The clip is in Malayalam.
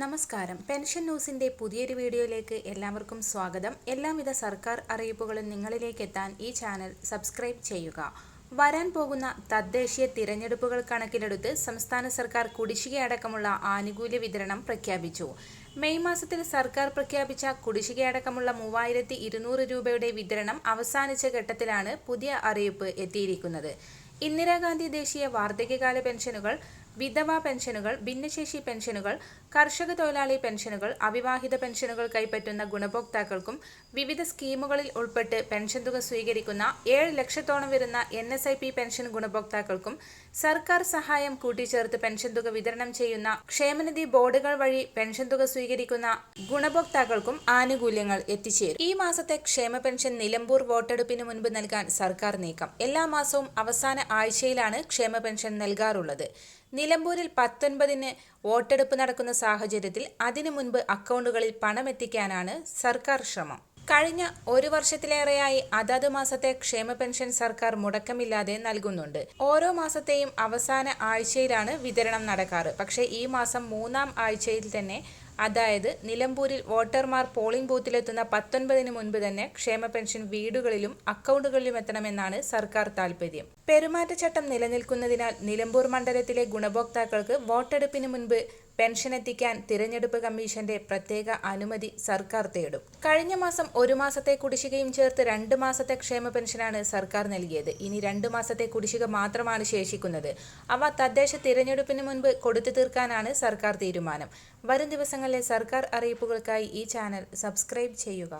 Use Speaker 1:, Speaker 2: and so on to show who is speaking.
Speaker 1: നമസ്കാരം. പെൻഷൻ ന്യൂസിന്റെ പുതിയൊരു വീഡിയോയിലേക്ക് എല്ലാവർക്കും സ്വാഗതം. എല്ലാവിധ സർക്കാർ അറിയിപ്പുകളും നിങ്ങളിലേക്ക് എത്താൻ ഈ ചാനൽ സബ്സ്ക്രൈബ് ചെയ്യുക. വരാൻ പോകുന്ന തദ്ദേശീയ തിരഞ്ഞെടുപ്പുകൾ കണക്കിലെടുത്ത് സംസ്ഥാന സർക്കാർ കുടിശ്ശികയടക്കമുള്ള ആനുകൂല്യ വിതരണം പ്രഖ്യാപിച്ചു. മെയ് മാസത്തിൽ സർക്കാർ പ്രഖ്യാപിച്ച കുടിശ്ശികയടക്കമുള്ള മൂവായിരത്തി ഇരുന്നൂറ് രൂപയുടെ വിതരണം അവസാനിച്ച ഘട്ടത്തിലാണ് പുതിയ അറിയിപ്പ് എത്തിയിരിക്കുന്നത്. ഇന്ദിരാഗാന്ധി ദേശീയ വാർദ്ധക്യകാല പെൻഷനുകൾ വിധവ പെൻഷനുകൾ ഭിന്നശേഷി പെൻഷനുകൾ കർഷക തൊഴിലാളി പെൻഷനുകൾ അവിവാഹിത പെൻഷനുകൾ കൈപ്പറ്റുന്ന ഗുണഭോക്താക്കൾക്കും വിവിധ സ്കീമുകളിൽ ഉൾപ്പെട്ട് പെൻഷൻ തുക സ്വീകരിക്കുന്ന ഏഴ് ലക്ഷത്തോളം വരുന്ന N S I P pension ഗുണഭോക്താക്കൾക്കും സർക്കാർ സഹായം കൂട്ടിച്ചേർത്ത് പെൻഷൻ തുക വിതരണം ചെയ്യുന്ന ക്ഷേമനിധി ബോർഡുകൾ വഴി പെൻഷൻ തുക സ്വീകരിക്കുന്ന ഗുണഭോക്താക്കൾക്കും ആനുകൂല്യങ്ങൾ എത്തിച്ചേരും. ഈ മാസത്തെ ക്ഷേമ പെൻഷൻ നിലമ്പൂർ വോട്ടെടുപ്പിന് മുൻപ് നൽകാൻ സർക്കാർ നീക്കം. എല്ലാ മാസവും അവസാന ആഴ്ചയിലാണ് ക്ഷേമ പെൻഷൻ നൽകാറുള്ളത്. നിലമ്പൂരിൽ പത്തൊൻപതിന് വോട്ടെടുപ്പ് നടക്കുന്ന സാഹചര്യത്തിൽ അതിനു മുൻപ് അക്കൗണ്ടുകളിൽ പണമെത്തിക്കാനാണ് സർക്കാർ ശ്രമം. കഴിഞ്ഞ ഒരു വർഷത്തിലേറെയായി അതത് മാസത്തെ ക്ഷേമ പെൻഷൻ സർക്കാർ മുടക്കമില്ലാതെ നൽകുന്നുണ്ട്. ഓരോ മാസത്തെയും അവസാന ആഴ്ചയിലാണ് വിതരണം നടക്കാറ്. പക്ഷേ ഈ മാസം മൂന്നാം ആഴ്ചയിൽ തന്നെ അതായത് നിലമ്പൂരിൽ വോട്ടർമാർ പോളിംഗ് ബൂത്തിലെത്തുന്ന പത്തൊൻപതിന് മുൻപ് തന്നെ ക്ഷേമ പെൻഷൻ വീടുകളിലും അക്കൗണ്ടുകളിലും എത്തണമെന്നാണ് സർക്കാർ താൽപര്യം. പെരുമാറ്റച്ചട്ടം നിലനിൽക്കുന്നതിനാൽ നിലമ്പൂർ മണ്ഡലത്തിലെ ഗുണഭോക്താക്കൾക്ക് വോട്ടെടുപ്പിന് മുൻപ് പെൻഷൻ എത്തിക്കാൻ തിരഞ്ഞെടുപ്പ് കമ്മീഷന്റെ പ്രത്യേക അനുമതി സർക്കാർ തേടും. കഴിഞ്ഞ മാസം ഒരു മാസത്തെ കുടിശ്ശികയും ചേർത്ത് രണ്ട് മാസത്തെ ക്ഷേമ പെൻഷനാണ് സർക്കാർ നൽകിയത്. ഇനി രണ്ട് മാസത്തെ കുടിശ്ശിക മാത്രമാണ് ശേഷിക്കുന്നത്. അവ തദ്ദേശ തിരഞ്ഞെടുപ്പിന് മുൻപ് കൊടുത്തു തീർക്കാനാണ് സർക്കാർ തീരുമാനം. വരും ദിവസങ്ങളിലെ സർക്കാർ അറിയിപ്പുകൾക്കായി ഈ ചാനൽ സബ്സ്ക്രൈബ് ചെയ്യുക.